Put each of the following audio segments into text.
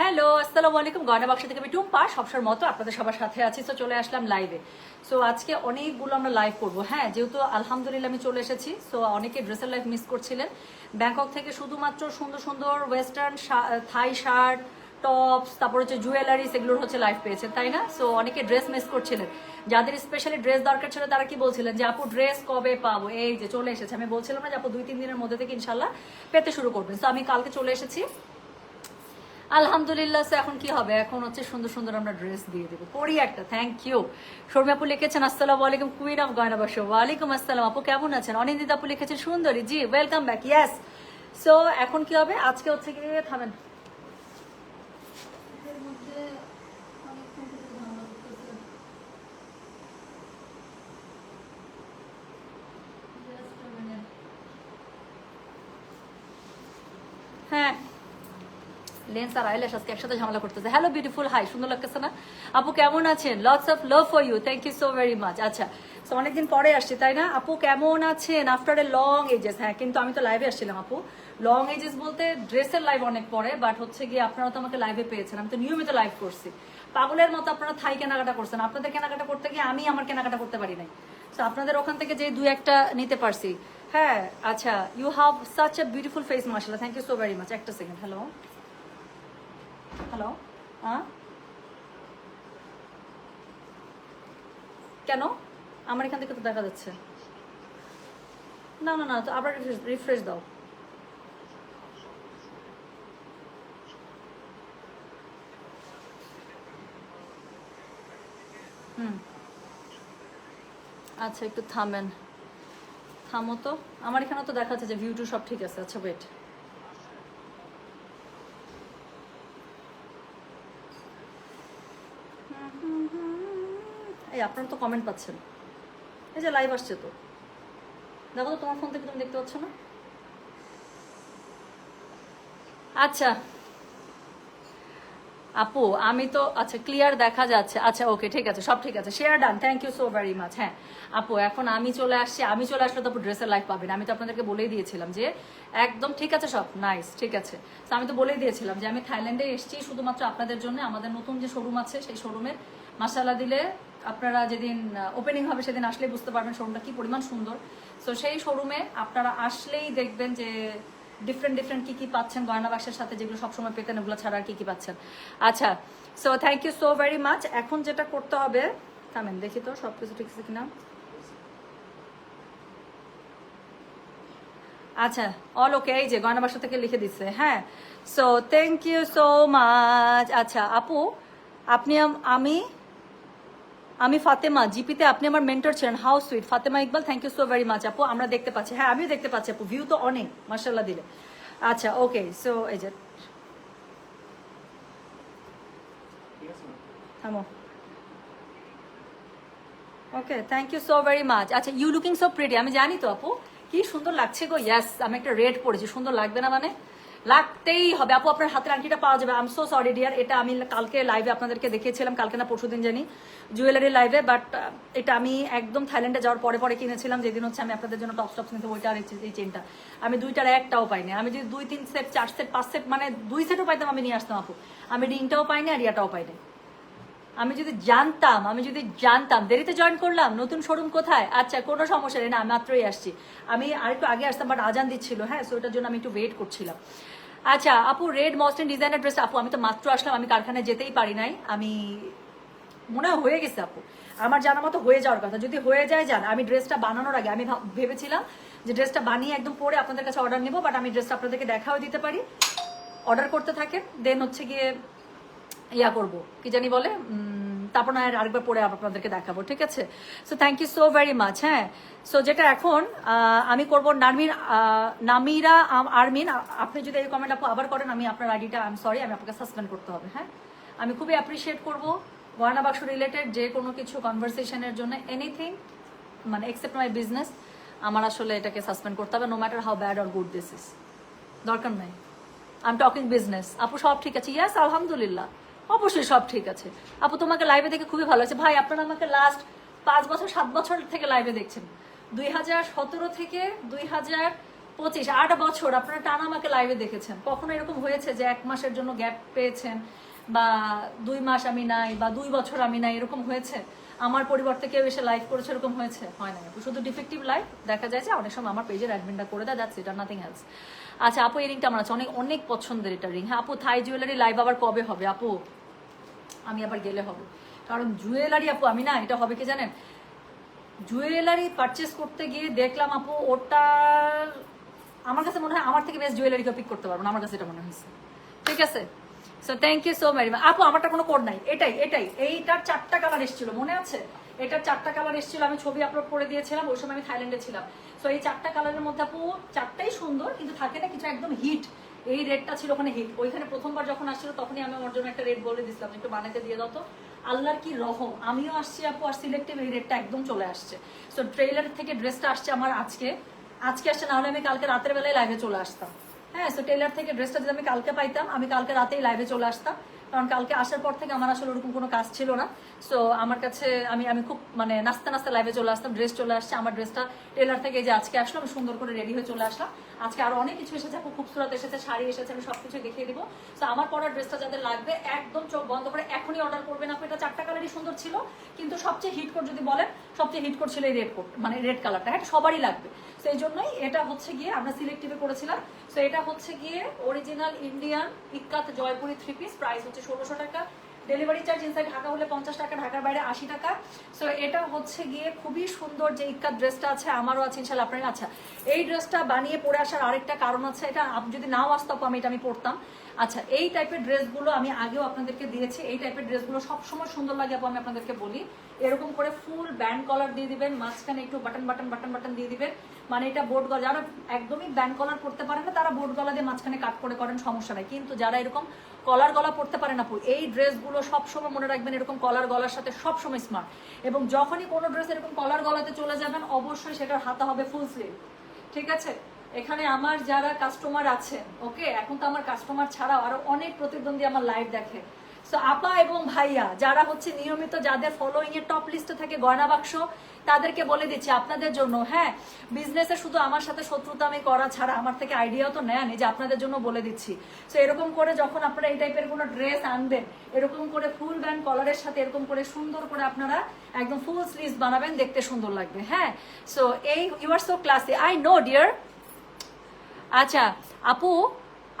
Hello আসসালামু আলাইকুম। গয়না বাক্স থেকে আমি টুম্পা সবসময় মতো আপনাদের সবার সাথে আছি। তো চলে আসলাম লাইভে সো আজকে অনেকগুলো আমরা লাইভ করব। হ্যাঁ যেহেতু আলহামদুলিল্লাহ আমি চলে এসেছি সো অনেকে ড্রেসের লাইভ মিস করছিলেন। ব্যাংকক থেকে শুধুমাত্র সুন্দর সুন্দর ওয়েস্টার্ন থাই শার্ট টপস তারপর হচ্ছে জুয়েলারিস এগুলোর হচ্ছে লাইভ পেয়েছেন, তাই না? সো অনেকে ড্রেস মিস করছিলেন। যাদের স্পেশালি ড্রেস দরকার ছিল, তারা কি বলছিলেন যে, আপু ড্রেস কবে পাবো? এই যে চলে এসেছে। আমি বলছিলাম না যে, আপু দুই তিন দিনের মধ্যে থেকে ইনশাল্লাহ পেতে শুরু করবেন। সো আমি কালকে চলে এসেছি। আলহামদুলিল্লাহ এখন কি হবে? এখন হচ্ছে সুন্দর সুন্দর আমরা ড্রেস দিয়ে দেবো। পরি একটা থ্যাংক ইউ শর্মী আপু লিখেছেন, আসসালামু আলাইকুম কুইন অফ গয়না বাসো ওয়ালাইকুম আসসালাম, আপু কেমন আছেন? অনিন্দিত আপু লিখেছেন, সুন্দরী। জি ওয়েলকাম ব্যাক ইয়াস সো এখন কি হবে? আজকে হচ্ছে গিয়ে থামেন। হ্যাঁ। লেন্স আর আইল্যাশ আজকে একসাথে ঝামেলা করতেছে। হ্যালো বিউটিফুল হাই সুন্দর লাগতেছে না? আপু, কেমন আছেন? Lots of love for you thank you so very much আচ্ছা তো অনেকদিন পরে আসছি, তাই না? আপু, কেমন আছেন? আফটার এ লং এজেস হ্যাঁ কিন্তু আমি তো লাইভে আসছিলাম, আপু। লং এজেস বলতে ড্রেসের লাইভ অনেক পরে বাট হচ্ছে গিয়ে আপনারা তো আমাকে লাইভে পেয়েছেন। আমি তো নিয়মিত লাইভ করছি। পাগলের মতো আপনারা থাই কেনাকাটা করছেন। আপনাদের কেনাকাটা করতে গিয়ে আমি আমার কেনাকাটা করতে পারি নাই। তো আপনাদের ওখান থেকে যে দুই একটা নিতে পারছি। হ্যাঁ আচ্ছা you have such a beautiful face মার্শাল্লাহ thank you so very much একটা সেকেন্ড হ্যালো হ্যালো হ্যাঁ কেন? আমার এখান থেকে তো দেখা যাচ্ছে। না না না, তো আবার রিফ্রেশ দাও। হুম। আচ্ছা একটু থামেন। থামো তো। আমার এখানে তো দেখা যাচ্ছে যে ভিউ টু সব ঠিক আছে। আচ্ছা ওয়েট এই আপনারা তো কমেন্ট পাচ্ছেন। এই যে লাইভ আসছে তো। দেখো তো তোমার ফোন থেকে তুমি দেখতে পাচ্ছ না? আচ্ছা। আপু, আমি তো আচ্ছা ক্লিয়ার দেখা যাচ্ছে। আচ্ছা ওকে ঠিক আছে, সব ঠিক আছে। Share done thank you so very much হ্যাঁ। আপু, এখন আমি চলে আসছি, আমি চলে আসলে তো আপু ড্রেসের লাইফ পাবেন। আমি তো আপনাদেরকে বলেই দিয়েছিলাম যে, একদম ঠিক আছে সব নাইস ঠিক আছে। তো আমি তো বলেই দিয়েছিলাম যে, আমি থাইল্যান্ডে এসেছি শুধুমাত্র আপনাদের জন্য। আমাদের নতুন যে শোরুম আছে, সেই শোরুমের মাসালা দিলে আপনারা যেদিন ওপেনিং হবে সেদিন আসলেই বুঝতে পারবেন শোরুমটা কি পরিমাণ সুন্দর। সো সেই শোরুমে আপনারা আসলেই দেখবেন যে ডিফারেন্ট ডিফারেন্ট কি কি পাচ্ছেন গয়না বাক্সের সাথে, যেগুলো সবসময় পেতেন, ওগুলো ছাড়া আর কি কি পাচ্ছেন। আচ্ছা so thank you so very much এখন যেটা করতে হবে, থামেন, দেখি তো সব কিছু ঠিক আছে কিনা। আচ্ছা অল ওকে এই যে গয়না বাসা থেকে লিখে দিচ্ছে হ্যাঁ। So thank you so much আচ্ছা আপু, আপনি আম- আমি ফাতেমা, জিপিতে আপনি আমার মেন্টর ছিলেন। How sweet Fatema Iqbal thank you so very much আপু। আমরা দেখতে পাচ্ছি। হ্যাঁ আমিও দেখতে পাচ্ছি আপু। ভিউ তো অনেক মার্শাল্লাহ দিলে। আচ্ছা ওকে সো এই যে থামো। Okay thank you so very much আচ্ছা ইউ লুকিং সো প্রিটি আমি জানি তো আপু। কি সুন্দর লাগছে গো? ইয়াস আমি একটা রেড পরেছি। সুন্দর লাগবে না মানে? লাগতেই হবে। আপু, আপনার হাতের আংটিটা পাওয়া যাবে। আম সো সরি ডিয়ার এটা আমি কালকে লাইভে আপনাদেরকে দেখিয়েছিলাম। কালকে না পরশু দিন জানি। জুয়েলারি লাইভে বাট এটা আমি একদম থাইল্যান্ডে যাওয়ার পরে পরে কিনেছিলাম। যেদিন হচ্ছে আমি আপনাদের জন্য টপ টপস নিতে ওইটা এই চেনটা আমি দুইটার একটাও পাইনি। আমি যদি দুই, তিন সেট চার সেট পাঁচ সেট মানে দুই সেটও পাইতাম, আমি নিয়ে আসতাম, আপু। আমি রিংটাও পাইনি আর ইয়াটাও পাইনি। আমি যদি জানতাম, আমি যদি জানতাম, দেরিতে জয়েন করলাম, নতুন শোরুম কোথায়? আচ্ছা কোনো সমস্যা নেই, না, আমি মাত্রই আসছি। আমি আরেকটু আগে আসতাম বাট আজান দিচ্ছিল হ্যাঁ সো ওটার জন্য আমি একটু ওয়েট করছিলাম। আচ্ছা আপু রেড মস্টেন ডিজাইনার ড্রেস আপু, আমি তো মাত্র আসলাম, আমি কারখানায় যেতেই পারি নাই। আমি, মনে হয় হয়ে গেছে, আপু। আমার জানা মতো হয়ে যাওয়ার কথা। যদি হয়ে যায়, যান। আমি ড্রেসটা বানানোর আগে, আমি ভেবেছিলাম যে ড্রেসটা বানিয়ে একদম পরে আপনাদের কাছে অর্ডার নেব বাট আমি ড্রেসটা আপনাদেরকে দেখাও দিতে পারি। অর্ডার করতে থাকেন দেন হচ্ছে গিয়ে ইয়া করব। কি জানি বলে? তারপর না আরেকবার পরে আপনাদেরকে দেখাবো, ঠিক আছে? So thank you so very much হ্যাঁ? সো যেটা এখন আমি করব নারমিন নামিরা আরমিন আপনি যদি এই কমেন্ট আপু আবার করেন, আমি আপনার আইডিটা আই এম সরি আমি আপনাকে সাসপেন্ড করতে হবে হ্যাঁ? আমি খুবই অ্যাপ্রিসিয়েট করব গয়না বাক্স রিলেটেড যে কোনো কিছু কনভারসেশনের জন্য এনিথিং মানে এক্সেপ্ট মাই বিজনেস আমার আসলে এটাকে সাসপেন্ড করতে হবে no matter how bad or good this is দরকার নাই। আই এম টকিং বিজনেস আপু সব ঠিক আছে? ইয়াস আলহামদুলিল্লাহ। অবশ্যই সব ঠিক আছে। আপু, তোমাকে লাইভে দেখে খুবই ভালো হয়েছে ভাই, আপনারা আমাকে লাস্ট পাঁচ বছর, সাত বছর থেকে লাইভে দেখছেন। দুই হাজার সতেরো থেকে দুই হাজার পঁচিশ, আট বছর আপনারা টানা আমাকে লাইভে দেখেছেন। কখনো এরকম হয়েছে যে এক মাসের জন্য গ্যাপ পেয়েছেন বা দুই মাস আমি নাই বা দুই বছর আমি নাই, এরকম হয়েছে? আমার পরিবর্তে কেউ এসে লাইভ করেছে, এরকম হয়েছে? হয় না শুধু ডিফেক্টিভ লাইভ দেখা যায় যে অনেক সময় আমার পেজের অ্যাডমিনটা করে দেয় দ্যাটস ইট আর নাথিং এলস আচ্ছা আপু, এই রিংটা আমার আছে। অনেক অনেক পছন্দের এটা রিং হ্যাঁ আপু, থাই জুয়েলারি লাইভ আবার কবে হবে? আপু, আমি আবার গেলে হবে। কারণ জুয়েলারি আপু, আমি না, এটা হবে কি জানেন? জুয়েলারি পারচেস করতে গিয়ে দেখলাম, আপু, ওটা আমার কাছে মনে হয় আমার থেকে বেশ জুয়েলারি পিক করতে পারব না। আমার কাছে এটা মনে হয়েছে। ঠিক আছে? So thank you so much আপু, আমারটা কোনো কোড নাই। এটাই এটাই। এইটার চারটা কালার এসেছিল, মনে আছে? এটার চারটা কালার এসেছিল, আমি ছবি আপলোড করে দিয়েছিলাম, ওই সময় আমি থাইল্যান্ডে ছিলাম। সো এই চারটা কালারের মধ্যে আপু, চারটাই সুন্দর, কিন্তু থাকে না কিছু একদম হিট এই রেডটা ছিল ওখানে হিট ওইখানে প্রথমবার যখন আসছিল, তখনই আমি আমার জন্য একটা রেড বলে দিছিলাম, একটু বানাতে দিয়ে দাও তো। আল্লাহর কি রহম। আমিও আসছি আপু, আর সিলেক্টিভ এই রেডটা একদম চলে আসছে। সো ট্রেলার থেকে ড্রেসটা আসছে আমার আজকে। আজকে আসছে না হলে আমি কালকে রাতের বেলায় লাইভে চলে আসতাম। হ্যাঁ সো টেলার থেকে ড্রেসটা যদি আমি কালকে পাইতাম, আমি কালকে রাতেই লাইভে চলে আসতাম। কারণ কালকে আসার পর থেকে আমার আসলে ওরকম কোনো কাজ ছিল না। সো আমার কাছে আমি আমি খুব মানে নাস্তা নাস্তা লাইভে চলে আসতাম ড্রেস চলে আসছে। আমার ড্রেসটা টেলার থেকে যে আজকে আসলো, আমি সুন্দর করে রেডি হয়ে চলে আসলাম। আজকে আরও অনেক কিছু এসেছে খুব খুবসুরত এসেছে, শাড়ি এসেছে, আমি সবকিছু দেখিয়ে দিব। সো আমার পরার ড্রেসটা যাদের লাগবে, একদম চোখ বন্ধ করে এখনই অর্ডার করবেন আপনি এটা চারটা কালারই সুন্দর ছিল, কিন্তু সবচেয়ে হিট কোড যদি বলেন, সবচেয়ে হিট কোড ছিল এই রেড কোড মানে রেড কালারটা হ্যাঁ সবারই লাগবে। সেই জন্যই এটা হচ্ছে গিয়ে আমরা সিলেক্টিভে করেছিলাম। সো এটা হচ্ছে গিয়ে original Indian ikat Jaipuri three piece price হচ্ছে ষোলোশো টাকা। ডেলিভারি চার্জ ইনসাইড ঢাকা হলে পঞ্চাশ টাকা, ঢাকার বাইরে আশি টাকা। সো এটা হচ্ছে গিয়ে খুবই সুন্দর যে ইকাত ড্রেসটা আছে, আমারও আছে ইনশাল্লাহ আপনার আচ্ছা এই ড্রেসটা বানিয়ে পরে আসার আরেকটা কারণ আছে, এটা যদি নাও আসতো আমি এটা আমি পরতাম। আচ্ছা এই টাইপের ড্রেসগুলো আমি আগেও আপনাদেরকে দিয়েছি। এই টাইপের ড্রেসগুলো সবসময় সুন্দর লাগে আপু আমি আপনাদেরকে বলি। এরকম করে ফুল ব্যান্ড কলার দিয়ে দিবেন, মাঝখানে একটু বাটন বাটন বাটন বাটন দিয়ে দিবেন। মানে এটা বোর্ড গলা, যারা একদমই ব্যান্ড কলার পড়তে পারে না, তারা বোর্ড গলা দিয়ে মাঝখানে কাট করে করেন, সমস্যা নাই। কিন্তু যারা এরকম কলার গলা পড়তে পারে না এই ড্রেসগুলো সবসময় মনে রাখবেন এরকম কলার গলার সাথে সবসময় স্মার্ট এবং যখনই কোনো ড্রেস এরকম কলার গলাতে চলে যাবেন, অবশ্যই সেটার হাতা হবে ফুল স্লিভ ঠিক আছে? এখানে আমার যারা কাস্টমার আছেন ওকে এখন তো আমার কাস্টমার ছাড়াও আরও অনেক প্রতিদ্বন্দ্বী আমার লাইভ দেখে। সো আপা এবং ভাইয়া, যারা হচ্ছে নিয়মিত যাদের ফলোইং এর টপ লিস্টে থাকে গয়না বাক্স, তাদেরকে বলে দিচ্ছি আপনাদের জন্য হ্যাঁ? বিজনেসে শুধু আমার সাথে শত্রুতা আমি করা ছাড়া আমার থেকে আইডিয়াও তো নেন, এই যে আপনাদের জন্য বলে দিচ্ছি। সো এরকম করে যখন আপনারা এই টাইপের কোনো ড্রেস আনবেন, এরকম করে ফুল ব্যান্ড কলারের সাথে এরকম করে সুন্দর করে আপনারা একদম ফুল স্লিভস বানাবেন, দেখতে সুন্দর লাগবে হ্যাঁ? সো এই you are so classy I know dear আচ্ছা আপু,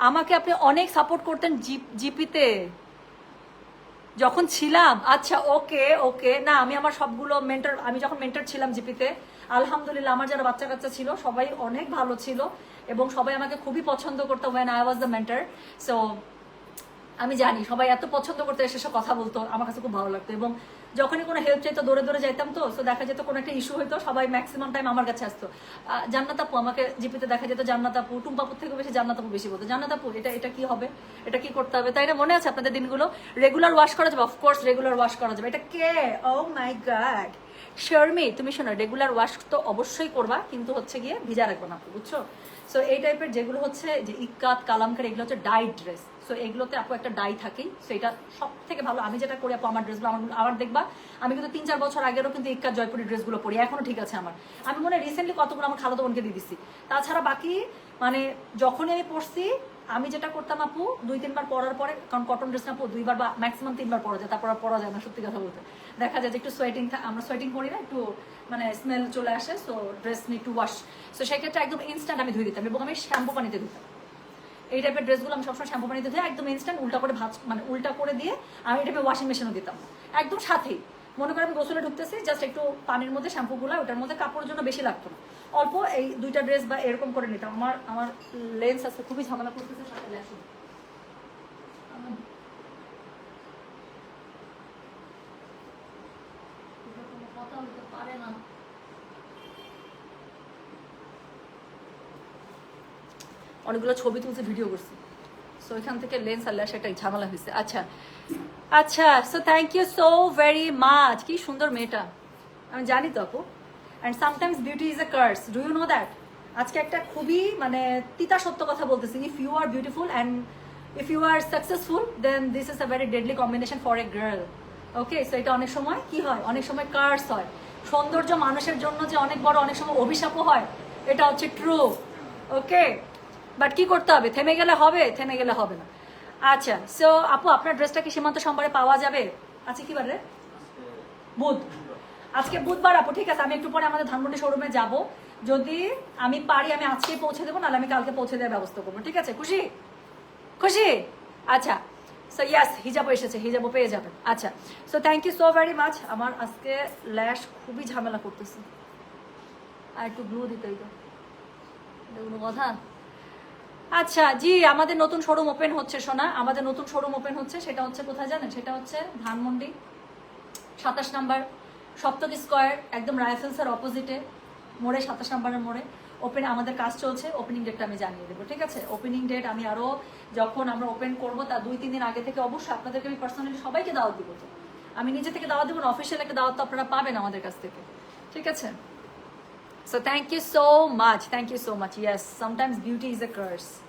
আমাকে আপনি অনেক সাপোর্ট করতেন জিপিতে। যখন ছিলাম আচ্ছা ওকে ওকে। না, আমি আমার সবগুলো মেন্টার আমি যখন মেন্টার ছিলাম জিপিতে, আলহামদুলিল্লাহ আমার যারা বাচ্চা কাচ্চা ছিল, সবাই অনেক ভালো ছিল এবং সবাই আমাকে খুবই পছন্দ করতো when I was the mentor so আমি জানি, সবাই এত পছন্দ করতে এসে কথা বলতো, আমার কাছে খুব ভালো লাগতো এবং যখনই কোনো হেল্প চাইতো, দৌড়ে দৌড়ে যাইতাম তো সো দেখা যেত কোনো একটা ইস্যু হইতো, সবাই ম্যাক্সিমাম টাইম আমার কাছে আসতো। জান্নাত আপু আমাকে জিপিতে দেখা যেত, জান্নাত আপু, টুম্পাপুর থেকে বেশি জান্নাত আপু বেশি বলতো। জান্নাত আপু, এটা এটা কি হবে? এটা কি করতে হবে? তাই না? মনে আছে আপনাদের দিনগুলো? রেগুলার ওয়াশ করা যাবে অফকোর্স রেগুলার ওয়াশ করা যাবে। এটা কে? ও মাই গড শর্মি তুমি শোনো রেগুলার ওয়াশ তো অবশ্যই করবা, কিন্তু হচ্ছে গিয়ে ভিজা রাখব না, বুঝছ? সো এই টাইপের যেগুলো হচ্ছে, যে ইক্কাত কালামকার এগুলো হচ্ছে ডাই ড্রেস সো এগুলোতে আপু একটা ডাই থাকেই সো এটা সব থেকে ভালো। আমি যেটা করি আপু, আমার ড্রেসগুলো আমার আমার দেখবা। আমি কিন্তু তিন চার বছর আগেরও কিন্তু ইক্কাত জয়পুরি ড্রেসগুলো পরি, এখনও ঠিক আছে আমার। আমি মনে রিসেন্টলি কতগুলো আমার খালাতো বোনকে দিয়ে দিচ্ছি তাছাড়া বাকি মানে যখনই আমি পড়ছি আমি যেটা করতাম আপু, দুই, তিনবার পরার পরে, কারণ কটন ড্রেস না দুইবার বা ম্যাক্সিমাম তিনবার পরা যায়, তারপর আর পরা যায় না, সত্যি কথা বলতে। দেখা যায় যে একটু সোয়েটিং আমরা সোয়েটিং করি না, একটু মানে স্মেল চলে আসে so dress need to wash so সেক্ষেত্রে একদম ইনস্ট্যান্ট আমি ধুয়ে দিতাম এবং আমি শ্যাম্পু পানিতে ধুতাম। এই টাইপের ড্রেসগুলো আমি সবসময় শ্যাম্পু পানিতে ধুয়ে একদম ইনস্ট্যান্ট উল্টা করে ভাজ মানে উল্টা করে দিয়ে আমি এই টাইপের ওয়াশিং মেশিনও দিতাম। একদম সাথেই। মনে করে আমি গোসলে ঢুকতেছি জাস্ট একটু পানির মধ্যে শ্যাম্পুগুলো ওটার মধ্যে কাপড়ের জন্য বেশি লাগতো না। অল্প এই দুইটা ড্রেস বা এরকম করে নিতাম। আমার আমার লেন্স আছে, খুবই ঝামেলা করতেছে, সাথে অনেকগুলো ছবি তুলছে ভিডিও করছি। সো এখান থেকে লেন্স আর ল্যাশ একটা ঝামেলা হয়েছে। আচ্ছা। আচ্ছা so thank you so very much কি সুন্দর মেয়েটা। আমি জানি তো আপু। And sometimes beauty is a curse do you know that আজকে একটা খুবই মানে তিতা সত্য কথা বলতেছি। If you are beautiful and if you are successful then this is a very deadly combination for a girl okay so এটা অনেক সময় কি হয়? অনেক সময় কার্স হয়। সৌন্দর্য মানুষের জন্য যে অনেক বড় অনেক সময় অভিশাপও হয়, এটা হচ্ছে ট্রু ওকে বাট কি করতে হবে? থেমে গেলে হবে, থেমে গেলে হবে না। আচ্ছা সো আপু, আপনার ড্রেসটা কি সীমান্ত সোমবারে পাওয়া যাবে? আচ্ছা কি বারে? বুধ। আজকে বুধবার আপু, ঠিক আছে, আমি একটু পরে আমাদের ধানমন্ডি শোরুমে যাব। যদি আমি পারি, আমি আজকেই পৌঁছে দেবো, নাহলে আমি কালকে পৌঁছে দেওয়ার ব্যবস্থা করব। ঠিক আছে, খুশি? খুশি? আচ্ছা সো ইয়াস হিজাবও এসেছে হিজাবও পেয়ে যাবেন। আচ্ছা so thank you so very much আমার আজকে ল্যাশ খুবই ঝামেলা করতেছে। আর একটু গ্লু দিতেই তো এটা কোনো কথা? আচ্ছা জি, আমাদের নতুন শোরুম ওপেন হচ্ছে, সোনা। আমাদের নতুন শোরুম ওপেন হচ্ছে, সেটা হচ্ছে কোথায় জানেন? সেটা হচ্ছে ধানমন্ডি, সাতাশ নাম্বার সপ্তক স্কোয়ার একদম রাইফেলসের অপোজিটে মোড়ে সাতাশ নাম্বারের মোড়ে ওপেন আমাদের কাজ চলছে ওপেনিং ডেটটা আমি জানিয়ে দেবো ঠিক আছে ওপেনিং ডেট আমি আরও যখন আমরা ওপেন করব তার দুই তিন দিন আগে থেকে অবশ্যই আপনাদেরকে আমি পার্সোনালি সবাইকে দাওয়াত দিব তো আমি নিজে থেকে দাওয়াত দেবো না অফিসিয়াল একটা দাওয়াত তো আপনারা পাবেন আমাদের কাছ থেকে ঠিক আছে So thank you so much. Thank you so much. Yes, sometimes beauty is a curse.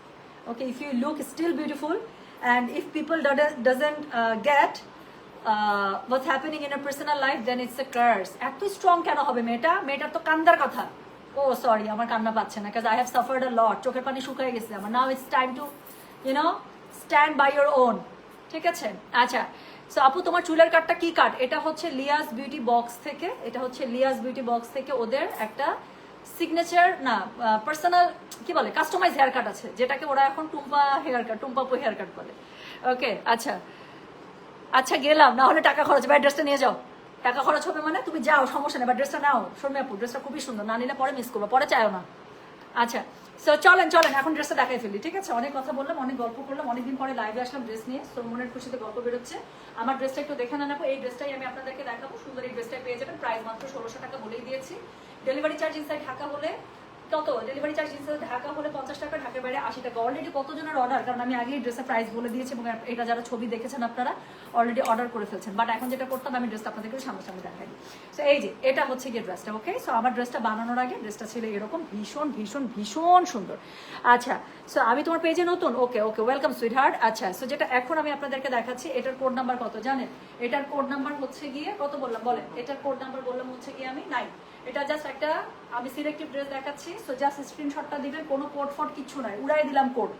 Okay, if you look still beautiful, and if people doesn't doesn't uh, what's happening in a personal life, then it's a এত strong কেন হবে মেয়েটা? মেয়েটার তো কান্দার কথা। ও sorry আমার কান্না পাচ্ছে না cause I have suffered a lot চোখের পানি শুকিয়ে গেছে আমার। Now it's time to you know stand by your own ঠিক আছে? আচ্ছা সো আপু তোমার চুলের কাটটা কি কাট এটা হচ্ছে লিয়াস বিউটি বক্স থেকে এটা হচ্ছে লিয়াস বিউটি বক্স থেকে ওদের একটা সিগনেচার না পার্সোনাল কি বলে কাস্টমাইজ হেয়ার কাট আছে যেটাকে ওরা এখন টুম্পা হেয়ার কাট টুম্পাপু হেয়ার কাট বলে। ওকে আচ্ছা আচ্ছা গেলাম। না হলে টাকা খরচ হবে ড্রেসটা নিয়ে যাও। টাকা খরচ হবে মানে তুমি যাও, সমস্যা নেই বা ড্রেসটা নাও। শর্মী আপু, ড্রেসটা খুবই সুন্দর। না নিলে পরে মিস করব, পরে চাইও না। আচ্ছা সো চলেন চলেন, এখন ড্রেসটা দেখাই ফেলি, ঠিক আছে? অনেক কথা বললাম, অনেক গল্প করলাম, অনেকদিন পরে লাইভে আসলাম ড্রেস নিয়ে সো মনের খুশিতে গল্প বেরোচ্ছে। আমার ড্রেসটা একটু দেখে না এই ড্রেসটাই আমি আপনাদেরকে দেখাবো, সুন্দর এই ড্রেসটা পেয়ে যাবেন। প্রাইস মাত্র ষোলোশো টাকা বলেই দিয়েছি। ডেলিভারি চার্জ ইনসাইড ঢাকা হলে কত ডেলিভারি চার্জ ঢাকা হলে পঞ্চাশ টাকা, ঢাকার বাইরে আশি টাকা। অলরেডি কতজনের অর্ডার কারণ আমি আগেই ড্রেসের প্রাইস বলে দিয়েছি এবং এটা যারা ছবি দেখেছেন আপনারা অলরেডি অর্ডার করে ফেলছেন। বাট এখন যেটা করতাম, আমি ড্রেসটা আপনাদেরকে সামনাসামনি দেখাই সো এই যে, এটা হচ্ছে গিয়ে ড্রেসটা ওকে সো আমার ড্রেসটা বানানোর আগে ড্রেসটা ছিল এরকম ভীষণ ভীষণ ভীষণ সুন্দর। আচ্ছা সো আমি তোমার পেজে নতুন? Okay okay welcome sweet heart আচ্ছা সো যেটা এখন আমি আপনাদেরকে দেখাচ্ছি, এটার কোড নাম্বার কত জানেন? এটার কোড নাম্বার হচ্ছে গিয়ে, কত বললাম? বলেন, এটার কোড নাম্বার বললাম হচ্ছে গিয়ে আমি নাইন এটা জাস্ট একটা, আমি সিলেক্টিভ ড্রেস দেখাচ্ছি সো জাস্ট স্ক্রিনশটটা দিবেন, কোনো কোড ফট কিছু নাই, উড়াই দিলাম কোড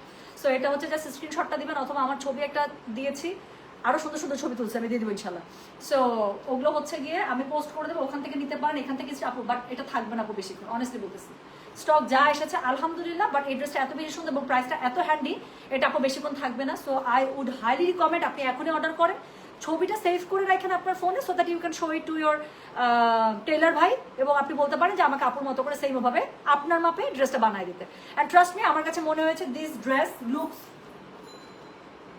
সো এটা হচ্ছে জাস্ট স্ক্রিনশটটা দিবেন, অথবা আমার ছবি একটা দিয়েছি, আরও সুন্দর সুন্দর ছবি তুলছে, আমি দিয়ে দেবো ইনশাল্লাহ সো ওগুলো হচ্ছে গিয়ে আমি পোস্ট করে দেবো, ওখান থেকে নিতে পারেন, এখান থেকে আপু বাট এটা থাকবে না আপু বেশিক্ষণ অনেস্টলি বলতেছি। স্টক যা এসেছে, আলহামদুলিল্লাহ বাট এই ড্রেসটা এত বেশি সুন্দর এবং প্রাইসটা এত হ্যান্ডি এটা আপু বেশিক্ষণ থাকবে না। So I would highly recommend আপনি এখনই অর্ডার করেন। ছবিটা সেভ করে রাখেন আপনার ফোনে so that you can show it to your tailor ভাই এবং আপনি বলতে পারেন যে আমাকে আপুর মতো করে সেইম ভাবে আপনার মাপে ড্রেসটা বানায় দিতে। অ্যান্ড ট্রাস্ট মি আমার কাছে মনে হয়েছে this dress looks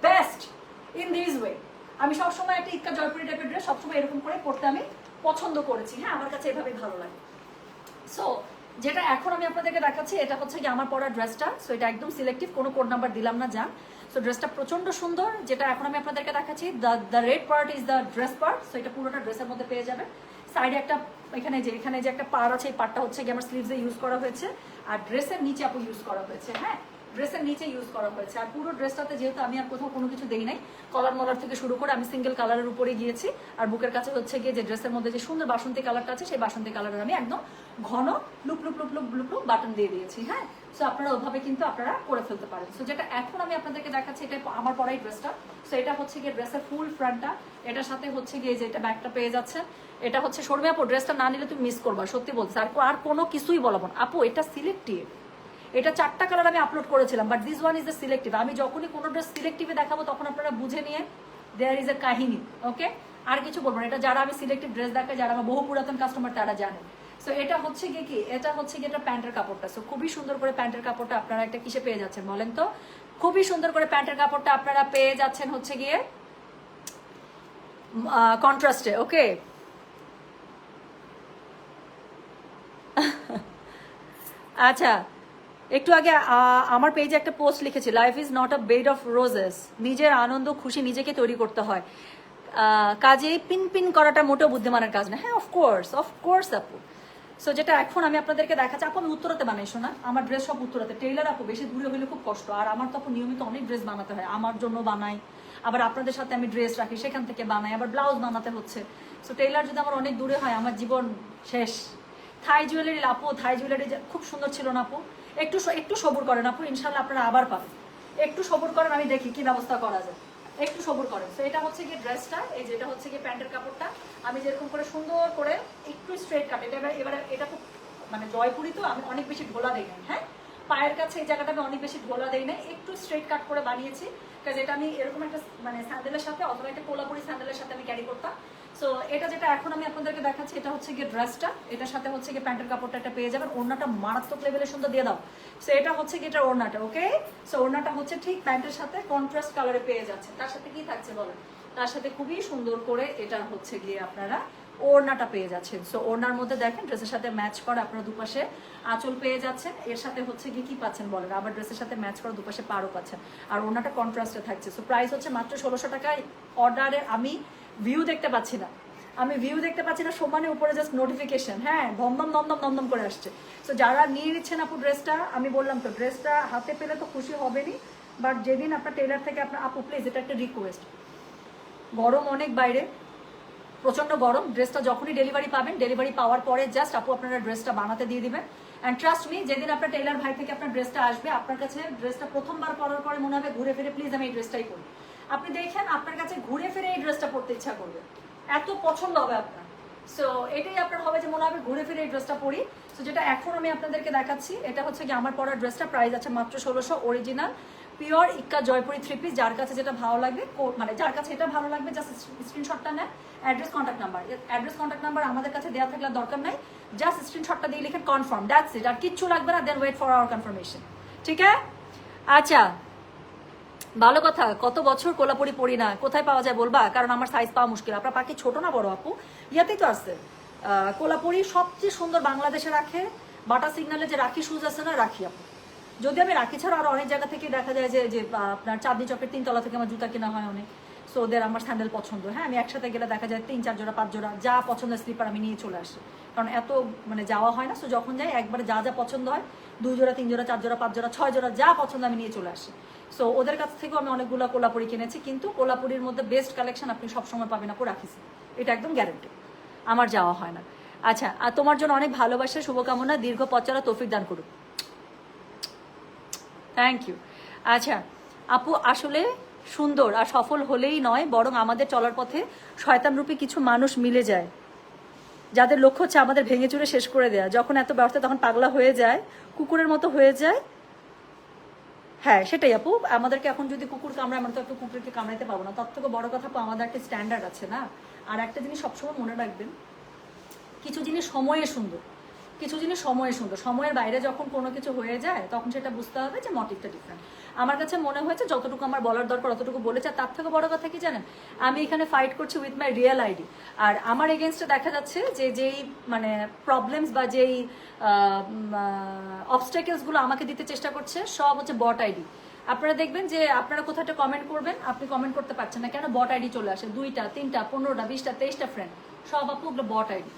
best in this way আমি সবসময় একটা ইক্কা জয়পুরি টাইপের ড্রেস সবসময় এরকম করে পড়তে আমি পছন্দ করেছি। হ্যাঁ আমার কাছে এভাবেই ভালো লাগে। সো যেটা এখন আমি আপনাদেরকে দেখাচ্ছি, এটা হচ্ছে কি আমার পরা ড্রেসটা সো এটা একদম সিলেক্টিভ কোনো কোড নাম্বার দিলাম না যান সো ড্রেসটা প্রচণ্ড সুন্দর, যেটা এখন আমি আপনাদেরকে দেখাচ্ছি। The the red part is the dress part so এটা পুরোটা ড্রেসের মধ্যে পেয়ে যাবে সাইডে একটা, এখানে যে এখানে যে একটা পার আছে, এই পার্টটা হচ্ছে আমার স্লিভসে ইউজ করা হয়েছে। আর ড্রেসের নিচে আপু ইউজ করা হয়েছে হ্যাঁ? ড্রেসের নিচে ইউজ করা হয়েছে। আর পুরো ড্রেসটাতে যেহেতু আমি আর কোথাও কোনো কিছু দেই নাই কলার মলার থেকে শুরু করে আমি সিঙ্গেল কালারের উপরে গিয়েছি। আর বুকের কাছে হচ্ছে গিয়ে যে ড্রেসের মধ্যে যে সুন্দর বাসন্তী কালারটা আছে, সেই বাসন্তী কালারের আমি একদম ঘন loop loop loop loop loop button দিয়ে দিয়েছি হ্যাঁ? সো আপনারা ওভাবে কিন্তু আপনারা করে ফেলতে পারেন। সো যেটা এখন আমি আপনাদেরকে দেখাচ্ছি, এটা আমার পরাই ড্রেসটা। সো এটা হচ্ছে গিয়ে ড্রেসের ফুল ফ্রন্টটা। এটার সাথে হচ্ছে গিয়ে যে এটা ব্যাগটা পেয়ে যাচ্ছে এটা হচ্ছে শর্মী আপু, ড্রেসটা না নিলে তুমি মিস করবা, সত্যি বলছি। আর আর কোনো কিছুই বলব না। আপু, এটা সিলেক্টিভ এটা চারটা কালার আমি আপলোড করেছিলাম but this one is the selective আমি যখনই কোনো ড্রেস সিলেক্টিভে দেখাবো, তখন আপনারা বুঝে নিয়ে দেয়ার ইজ এ কাহিনী ওকে আর কিছু বলব না। এটা যারা আমি সিলেক্টিভ ড্রেস দেখাই, যারা আমার বহু পুরাতন কাস্টমার তারা জানে। সো এটা হচ্ছে গিয়ে কি? এটা হচ্ছে গিয়ে এটা প্যান্টের কাপড়টা। সো খুবই সুন্দর করে প্যান্টের কাপড়টা আপনারা একটা কিসে পেয়ে যাচ্ছেন বলেন তো? খুবই সুন্দর করে প্যান্টের কাপড়টা আপনারা পেয়ে যাচ্ছেন হচ্ছে গিয়ে কন্ট্রাস্টে ওকে আচ্ছা একটু আগে আমার পেজে একটা পোস্ট লিখেছি life is not a bed of roses নিজের আনন্দ, খুশি নিজেকে তৈরি করতে হয়। কাজেই পিন পিন করাটা মোটেও বুদ্ধিমানের কাজ না। হ্যাঁ অফকোর্স অফকোর্স আপু। সো যেটা এখন আমি আপনাদেরকে দেখাচ্ছি, আপু, আমি উত্তরাতে বানাই, শোনা। আমার ড্রেস সব উত্তরাতে। টেইলার আপু, বেশি দূরে হলে খুব কষ্ট। আর আমার তো নিয়মিত অনেক ড্রেস বানাতে হয়। আমার জন্য বানাই। আবার আপনাদের সাথে আমি ড্রেস রাখি, সেখান থেকে বানাই। আবার ব্লাউজ বানাতে হচ্ছে। সো টেইলার যদি আমার অনেক দূরে হয়, আমার জীবন শেষ। থাই জুয়েলারি আপু থাই জুয়েলারি খুব সুন্দর ছিল না, আপু। একটু একটু সবুর করেন, আপু ইনশাল্লাহ আপনারা আবার পাবেন। একটু সবুর করেন, আমি দেখি কি ব্যবস্থা করা যায়। একটু সবুর করেন। তো এটা হচ্ছে গিয়ে ড্রেসটা এই যেটা হচ্ছে গিয়ে প্যান্টের কাপড়টা। আমি যেরকম করে সুন্দর করে একটু স্ট্রেট কাট এটা এবার- এবারে এটা খুব মানে জয়পুরি তো, আমি অনেক বেশি ঢোলা দেখেন হ্যাঁ? পায়ের কাছে এই জায়গাটা আমি অনেক বেশি ঢোলা দেই নাই, একটু স্ট্রেট কাট করে বানিয়েছি। কাজ এটা আমি এরকম একটা মানে স্যান্ডেলের সাথে, অথবা একটা কোলাপুরি স্যান্ডেলের সাথে আমি ক্যারি করতাম। সো এটা যেটা এখন আমি আপনাদেরকে দেখাচ্ছি, এটা হচ্ছে গিয়ে ড্রেসটা এটার সাথে হচ্ছে গিয়ে প্যান্টের কাপড়টা একটা পেয়ে যাবেন। ওড়নাটা মারাত্মক লেভেলে সুন্দর, দিয়ে দাও। সো এটা হচ্ছে গিয়ে এটা ওড়নাটা ওকে সো ওড়নাটা হচ্ছে ঠিক প্যান্টের সাথে কন্ট্রাস্ট কালারে পেয়ে যাচ্ছে। তার সাথে কি থাকছে বলেন? তার সাথে খুবই সুন্দর করে এটা হচ্ছে গিয়ে আপনারা ওড়নাটা পেয়ে যাচ্ছেন। সো ওড়নার মধ্যে দেখেন ড্রেসের সাথে ম্যাচ করা আপনারা দুপাশে আঁচল পেয়ে যাচ্ছেন। এর সাথে হচ্ছে গিয়ে কি পাচ্ছেন বলেন? আবার ড্রেসের সাথে ম্যাচ করা দুপাশে পারও পাচ্ছেন। আর ওড়নাটা কন্ট্রাস্টে থাকছে। সো প্রাইস হচ্ছে মাত্র ষোলোশো টাকায়। অর্ডারে আমি ভিউ দেখতে পাচ্ছি না। আমি ভিউ দেখতে পাচ্ছি না, সমানে উপরে জাস্ট নোটিফিকেশন হ্যাঁ দমদম দমদম দমদম করে আসছে। সো যারা নিয়ে নিচ্ছেন আপু ড্রেসটা আমি বললাম তো ড্রেসটা হাতে পেলে তো খুশি হবেনই। বাট যেদিন আপনার টেলার থেকে আপনার, আপু প্লিজ এটা একটা রিকোয়েস্ট গরম অনেক বাইরে। প্রচণ্ড গরম ড্রেসটা যখনই ডেলিভারি পাবেন ডেলিভারি পাওয়ার পরে জাস্ট আপু আপনারা ড্রেসটা বানাতে দিয়ে দিবেন। অ্যান্ড ট্রাস্ট মি যেদিন আপনার টেলার ভাই থেকে আপনার ড্রেসটা আসবে, আপনার কাছে ড্রেসটা প্রথমবার পরার পরে মনে হবে ঘুরে ফিরে প্লিজ আমি এই ড্রেসটাই পরি। আপনি দেখেন, আপনার কাছে ঘুরে ফিরে এই ড্রেসটা পরতে ইচ্ছা করবে। এত পছন্দ হবে আপনার। সো এটাই আপনার হবে যে মনে হবে ঘুরে ফিরে এই ড্রেসটা পরি। সো যেটা এখন আমি আপনাদেরকে দেখাচ্ছি, এটা হচ্ছে কি আমার পরা ড্রেসটা প্রাইস আছে মাত্র ষোলোশো original pure ikat Jaipuri three piece যার কাছে যেটা ভালো লাগবে মানে যার কাছে এটা ভালো লাগবে জাস্ট স্ক্রিনশটটা নেন address contact number address contact number আমাদের কাছে দেওয়া থাকলে দরকার নাই জাস্ট স্ক্রিনশটটা দিয়ে লিখেন কনফার্ম দ্যাটস ইট আর কিচ্ছু লাগবে না then wait for our confirmation ঠিক আছে? আচ্ছা ভালো কথা, কত বছর কোলাপুরি পড়ি না, কোথায় পাওয়া যায় বলবা? কারণ আমার সাইজ পাওয়া মুশকিল। আপনার পাখি ছোট না বড় আপু? ইয়াতেই তো আছে। কোলাপুরি সবচেয়ে সুন্দর বাংলাদেশে রাখে, বাটা সিগনালে যে রাখি শুজ আছে না, রাখি আপু। যদি আমি রাখি ছাড়া আরও অনেক জায়গা থেকে দেখা যায় যে যে আপনার চাঁদনি চকের তিনতলা থেকে আমার জুতা কেনা হয় অনেক। সো ওদের আমার স্যান্ডেল পছন্দ। হ্যাঁ আমি একসাথে গেলে দেখা যায় তিন, চার জোড়া, পাঁচ জোড়া যা পছন্দের স্লিপার আমি নিয়ে চলে আসি। কারণ এত মানে যাওয়া হয় না। সো যখন যাই, একবারে যা যা পছন্দ হয়, দুই জোড়া, তিন জোড়া, চার জোড়া, পাঁচ জোড়া, ছয় জোড়া যা পছন্দ আমি নিয়ে চলে আসি। সো ওদের কাছ থেকেও আমি অনেকগুলো কোলাপুরি কিনেছি। কিন্তু কোলাপুরির মধ্যে বেস্ট কালেকশন আপনি সবসময় পাবেন আপু রাখিছি এটা একদম গ্যারেন্টি আমার যাওয়া হয় না। আচ্ছা আর তোমার জন্য অনেক ভালোবাসা, শুভকামনা। দীর্ঘ পচারা তৌফিক দান করুক। থ্যাংক ইউ আচ্ছা আপু, আসলে সুন্দর আর সফল হলেই নয়, বরং আমাদের চলার পথে শয়তানরূপী কিছু মানুষ মিলে যায়। যাদের লক্ষ্য হচ্ছে আমাদের ভেঙে চুরে শেষ করে দেয়া। যখন এত ব্যবস্থা তখন পাগলা হয়ে যায়, কুকুরের মতো হয়ে যায়। হ্যাঁ সেটাই আপু। আমাদেরকে এখন যদি কুকুর কামড়ায়, আমরা তো একটু কুকুরকে কামড়াতে পারব না। তার থেকে বড় কথা আমাদের একটা স্ট্যান্ডার্ড আছে না? আর একটা জিনিস সবসময় মনে রাখবেন, কিছু জিনিস সময়ে সুন্দর। কিছু জিনিস সময়ে সুন্দর। সময়ের বাইরে যখন কোনো কিছু হয়ে যায়, তখন সেটা বুঝতে হবে যে মোটিভটা ডিফারেন্ট আমার কাছে মনে হয়েছে যতটুকু আমার বলার দরকার অতটুকু বলেছে তার থেকে বড় কথা কি জানেন? আমি এখানে ফাইট করছি উইথ মাই রিয়েল আইডি আর আমার এগেনস্টে দেখা যাচ্ছে যে যেই মানে প্রবলেমস বা যেই অবস্টেকেলসগুলো আমাকে দিতে চেষ্টা করছে, সব হচ্ছে বট আইডি আপনারা দেখবেন যে আপনারা কোথাও একটা কমেন্ট করবেন, আপনি কমেন্ট করতে পারছেন না, কেন বট আইডি চলে আসে? দুইটা, তিনটা, পনেরোটা, বিশটা, তেইশটা ফ্রেন্ড সব আপু ওগুলো বট আইডি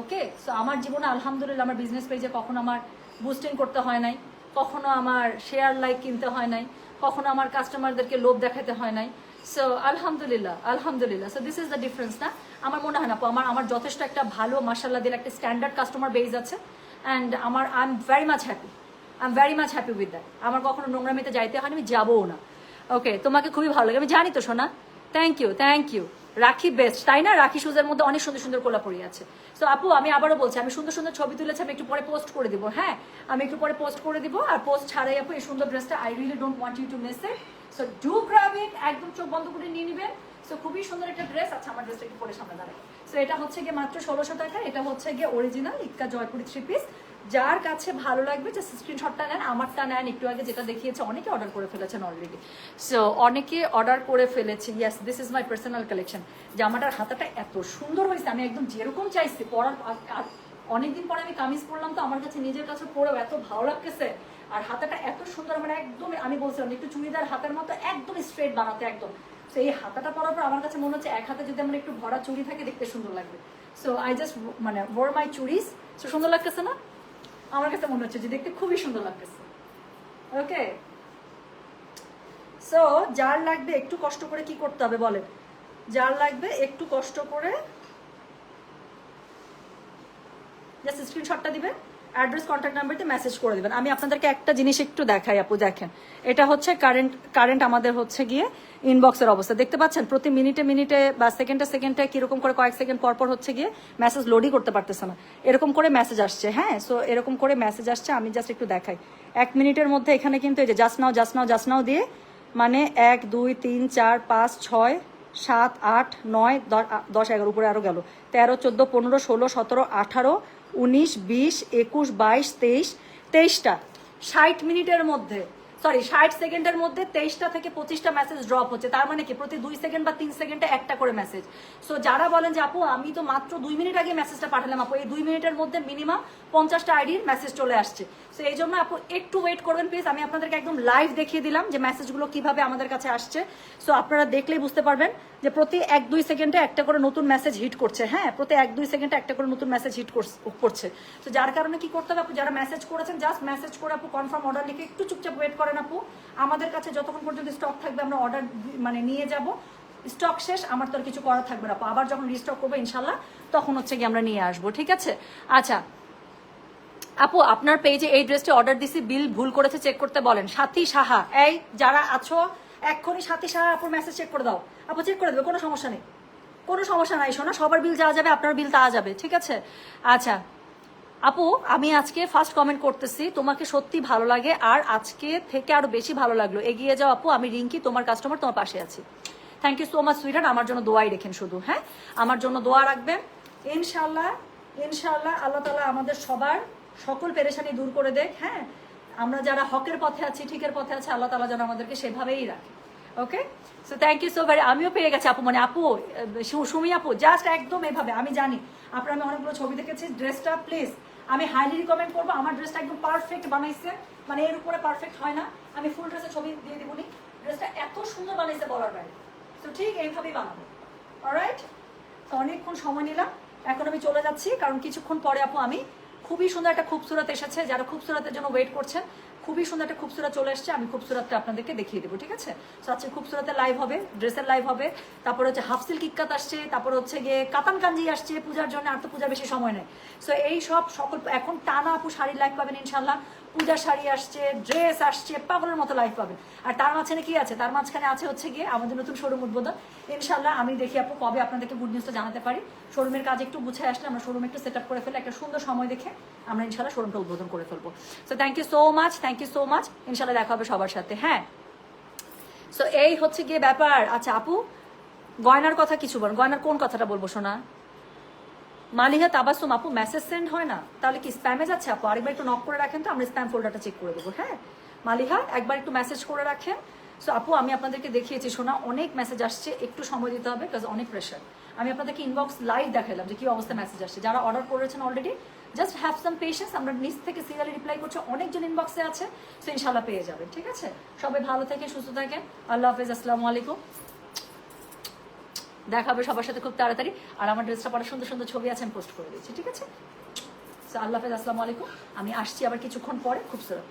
ওকে সো আমার জীবনে আলহামদুলিল্লাহ আমার বিজনেস পেজে কখনো আমার বুস্টিং করতে হয় নাই, কখনো আমার শেয়ার লাইক কিনতে হয় নাই, কখনো আমার কাস্টমারদেরকে লোভ দেখাতে হয় নাই। সো আলহামদুলিল্লাহ আলহামদুলিল্লাহ। So this is the difference না? আমার মনে হয় না আমার আমার যথেষ্ট একটা ভালো মাসাল্লাহ দিলে একটা স্ট্যান্ডার্ড কাস্টমার বেজ আছে। অ্যান্ড আমার I am very much happy I am very much happy with that আমার কখনো নোংরামিতে যাইতে হয়নি, আমি যাবও না। ওকে তোমাকে খুবই ভালো লাগে। আমি জানি তো শোনা thank you thank you Rakhi best তাই না? রাখি শুজের মধ্যে অনেক সুন্দর সুন্দর কোলা কোলাপড়ি আছে। তো আপু, আমি আবারও বলছি, আমি সুন্দর সুন্দর ছবি তুলেছি, আমি একটু পরে পোস্ট করে দিব হ্যাঁ? আমি একটু পরে পোস্ট করে দিব আর পোস্ট ছাড়াই আপু, এই সুন্দর ড্রেসটা I really don't want you to miss it so do grab it একদম চোখ বন্ধ করে নিয়ে নেবেন। সো খুবই সুন্দর একটা ড্রেস আচ্ছা আমার ড্রেসটা একটু পরে সামনে দাঁড়ায় সো এটা হচ্ছে গিয়ে মাত্র ষোলোশো টাকা, এটা হচ্ছে গিয়ে original ikat Jaipuri three piece যার কাছে ভালো লাগবে যে স্ক্রিনশটটা নেন, আমারটা নেন, একটু আগে যেটা দেখিয়েছে, অনেকে অর্ডার করে ফেলেছেন অলরেডি সো অনেকে অর্ডার করে ফেলেছে yes this is my personal collection জামাটার হাতাটা এত সুন্দর হয়েছে, আমি একদম যেরকম চাইছি, পরার অনেকদিন পরে আমি কামিজ পরলাম, তো আমার কাছে নিজের কাছে পরেও এত ভালো লাগতেছে। আর হাতাটা এত সুন্দর মানে একদম, আমি বলছিলাম, একটু চুড়িদার হাতের মতো, একদম স্ট্রেট বানাতে, একদম। সো এই হাতাটা পরার পর আমার কাছে মনে হচ্ছে, এক হাতে যদি আমার একটু ভরা চুড়ি থাকে, দেখতে সুন্দর লাগবে। সো আই জাস্ট মানে ওর মাই চুড়িস। সো সুন্দর লাগতেছে না? আমার কাছে মনে হচ্ছে যে দেখতে খুবই সুন্দর লাগতেছে। ওকে সো যার লাগবে একটু কষ্ট করে কি করতে হবে বলেন? যার লাগবে একটু কষ্ট করে জাস্ট স্ক্রিনশটটা দিবেন। অ্যাড্রেস কন্ট্যাক্ট নাম্বার দিয়ে মেসেজ করে দেবেন। আমি আপনাদেরকে একটা জিনিস একটু দেখাই, আপু, দেখেন। এটা হচ্ছে কারেন্ট কারেন্ট আমাদের হচ্ছে গিয়ে ইনবক্সের অবস্থা। দেখতে পাচ্ছেন? প্রতি মিনিটে মিনিটে বা সেকেন্ডে সেকেন্ডে কীরকম করে কয়েক সেকেন্ড পর পর হচ্ছে গিয়ে মেসেজ লোডই করতে পারতেছে না। এরকম করে মেসেজ আসছে হ্যাঁ? সো এরকম করে মেসেজ আসছে, আমি জাস্ট একটু দেখাই। এক মিনিটের মধ্যে এখানে কিন্তু এই যে just now just now just now দিয়ে মানে এক, দুই, তিন, চার, পাঁচ, ছয়, সাত, আট, নয় দশ, এগারো, উপরে আরও গেল। তেরো, চোদ্দ, পনেরো, ষোলো, সতেরো, আঠারো উনিশ বিশ একুশ বাইশ তেইশ তেইশটা। ষাট মিনিটের মধ্যে। সরি ষাট সেকেন্ডের মধ্যে তেইশটা থেকে পঁচিশটা মেসেজ ড্রপ হচ্ছে। তার মানে কি? প্রতি দুই সেকেন্ড বা তিন সেকেন্ডে একটা করে মেসেজ সো যারা বলেন যে, আপু, আমি তো মাত্র দুই মিনিট আগে মেসেজটা পাঠালাম, আপু, এই দুই মিনিটের মধ্যে মিনিমাম পঞ্চাশটা আইডির মেসেজ চলে আসছে। সো এই জন্য আপু, একটু ওয়েট করবেন প্লিজ আমি আপনাদেরকে একদম লাইভ দেখিয়ে দিলাম যে মেসেজগুলো কীভাবে আমাদের কাছে আসছে। সো আপনারা দেখলেই বুঝতে পারবেন যে প্রতি এক দুই সেকেন্ডে একটা করে নতুন মেসেজ হিট করছে। হ্যাঁ প্রতি এক দুই সেকেন্ডে একটা করে নতুন মেসেজ হিট করছে তো যার কারণে কি করতে হবে আপু? যারা মেসেজ করেছেন জাস্ট মেসেজ করে আপু কনফার্ম অর্ডার লিখে একটু চুপচাপ ওয়েট করেন। আপু। আমাদের কাছে যতক্ষণ পর্যন্ত স্টক থাকবে আমরা অর্ডার মানে নিয়ে যাব। স্টক শেষ, আমার তো কিছু করা থাকবে না আপু। আবার যখন রিস্টক করব ইনশাল্লাহ, তখন হচ্ছে গিয়ে আমরা নিয়ে আসব, ঠিক আছে? আচ্ছা আপু, আপনার পেজে এই ড্রেসটি অর্ডার দিছি বিল ভুল করেছে চেক করতে বলেন। সাথী সাহা, এই যারা আছো, এক্ষুনি সাথী সাহা আপুর মেসেজ চেক করে দাও। আপু চেক করে দেবে, কোনো সমস্যা নেই। কোনো সমস্যা নাই, শোনা, সবার বিল যাওয়া যাবে, আপনার বিল তা যাবে, ঠিক আছে? আচ্ছা আপু, আমি আজকে ফার্স্ট কমেন্ট করতেছি, তোমাকে সত্যি ভালো লাগে আর আজকে থেকে আরও বেশি ভালো লাগল। এগিয়ে যাও আপু, আমি রিঙ্কি, তোমার কাস্টমার তোমার পাশে আছি। থ্যাংক ইউ সো মাচ সুইটার আমার জন্য দোয়াই রেখেন শুধু হ্যাঁ? আমার জন্য দোয়া রাখবেন। ইনশাল্লাহ ইনশাল্লাহ আল্লাহ তালা আমাদের সবার সকল পেরেশানি দূর করে দেখ হ্যাঁ? আমরা যারা হকের পথে আছি, ঠিকের পথে আছে, আল্লাহ তালা যেন আমাদেরকে সেভাবেই রাখে, ওকে? So thank you so very আমিও পেয়ে গেছি আপু মানে আপু সুমি আপু জাস্ট একদম এভাবে, আমি জানি, আপনার আমি অনেকগুলো ছবি দেখেছি ড্রেসটা প্লিজ আমি হাইলি রিকমেন্ড করব। আমার ড্রেসটা একদম পারফেক্ট বানাইছে। মানে এর উপরে পারফেক্ট হয় না। আমি ফুল ড্রেসের ছবি দিয়ে দিব নি ড্রেসটা এত সুন্দর বানাইছে বলার বাইরে। তো ঠিক এইভাবেই বানাবো। অলরাইট তো অনেকক্ষণ সময় নিলাম। এখন আমি চলে যাচ্ছি। কারণ কিছুক্ষণ পরে আপু, আমি খুবই সুন্দর একটা খুবসুরত এসেছে। যারা খুবসুরতের জন্য ওয়েট করছেন খুবই সুন্দর একটা খুবসুরত চলে আসছে, আমি খুবসুরাতটা আপনাদেরকে দেখিয়ে দেবো, ঠিক আছে? তো আজকে খুবসুরাতে লাইভ হবে, ড্রেসের লাইভ হবে। তারপর হচ্ছে হাফ সিল্ক ইক্কাত আসছে, তারপর হচ্ছে গিয়ে কাতান কাঞ্জি আসছে, পূজার জন্য আর তো পূজা বেশি সময় নেই। সো এই সব সকল, এখন টানা আপু শাড়ির লাইভ পাবেন ইনশাল্লাহ পূজার শাড়ি আসছে ড্রেস আসছে, পাগলের মতো লাইভ পাবেন। আর তার মাঝখানে কি আছে? তার মাঝখানে আছে হচ্ছে গিয়ে আমাদের নতুন শোরুম উদ্বোধন। ইনশাল্লাহ আমি দেখি আপু কবে আপনাদেরকে গুড নিউজটা জানাতে পারি। শোরুমের কাজ একটু গুছিয়ে আসলে আমরা শোরুম একটু সেট আপ করে ফেলে একটা সুন্দর সময় দেখে আমরা ইনশাল্লাহ শোরুমটা উদ্বোধন করে ফেলব। So thank you so much thank you so much ইনশাল্লাহ দেখা হবে সবার সাথে হ্যাঁ? সো এই হচ্ছে গিয়ে ব্যাপার। আচ্ছা আপু, গয়নার কথা কিছু বল গয়নার কোন কথাটা বলব শোনা মালিহা তাবাসুম আপু মেসেজ সেন্ড হয় না? তাহলে কি স্প্যামে যাচ্ছে? আপু, আরেকবার একটু নক করে রাখেন তো, আমরা স্প্যাম ফোল্ডারটা চেক করে দেবো হ্যাঁ? মালিহা, একবার একটু মেসেজ করে রাখেন। সো আপু, আমি আপনাদেরকে দেখিয়েছি শোনা অনেক মেসেজ আসছে, একটু সময় দিতে হবে বিকজ অনেক প্রেশার আমি আপনাদেরকে ইনবক্স লাইভ দেখালাম যে কি অবস্থা মেসেজ আসছে। যারা অর্ডার করেছেন already just have some patience আমরা নিচ থেকে সিরিয়ালি রিপ্লাই করছি, অনেকজন ইনবক্সে আছে সো ইনশাল্লাহ পেয়ে যাবেন, ঠিক আছে? সবাই ভালো থেকে সুস্থ থাকেন। আল্লাহ হাফেজ, আসসালামু আলাইকুম। দেখা হবে সবার সাথে খুব তাড়াতাড়ি। আর আমার ড্রেসটা পরে সুন্দর সুন্দর ছবি আছে, আমি পোস্ট করে দিচ্ছি, ঠিক আছে? আল্লাহ হাফেজ, আসসালামু আলাইকুম। আমি আসছি আবার কিছুক্ষণ পরে, খুব সুরত